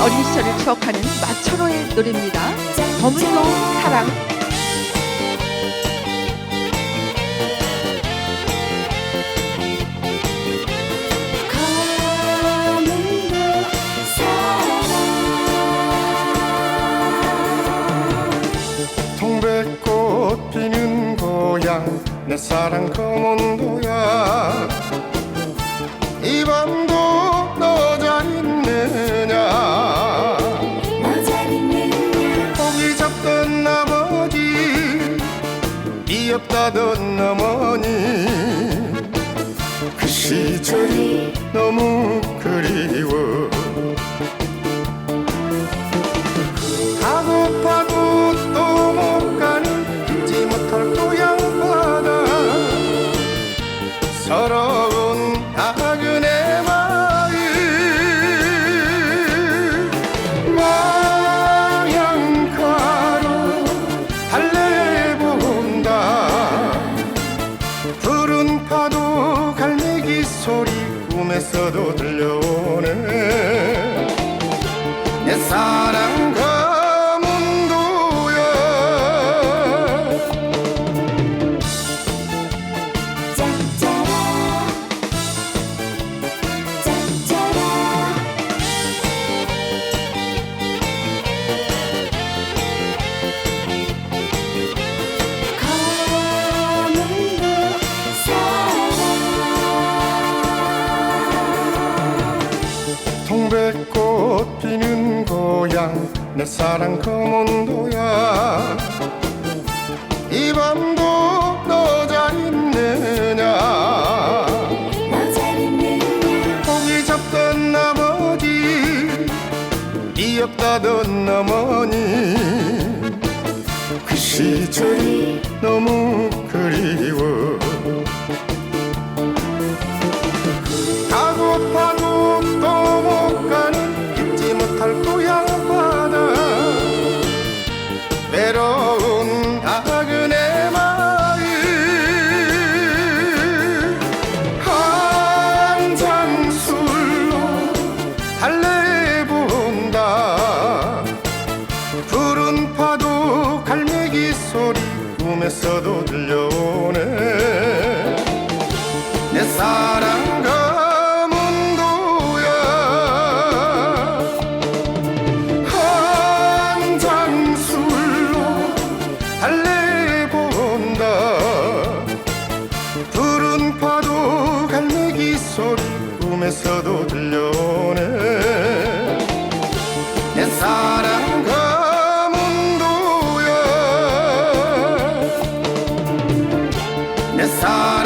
어린 시절을 추억하는 마초로의 노래입니다. 검은도 사랑. 검은도 사랑 동백꽃 피는 고향 내 사랑 검은도야 이밤 미역다던 어머니. 그 시절이 너무 그리워. 가고파도 또 못 가는 잊지 못할 고향 바다 서러운 나 꿈에서도 들려오네 꽃 피는 고향 내 사랑 검은도야. 이 밤도 너 잘 있느냐? 고기 잡던 아버지 미역다던 어머니 소리 꿈에서도 들려오네. 내 사랑 검은도야. 한 잔 술로 달래본다. 푸른 파도 갈매기 소리 꿈에서도 들려오네. 내 사랑 검은도야 내 사랑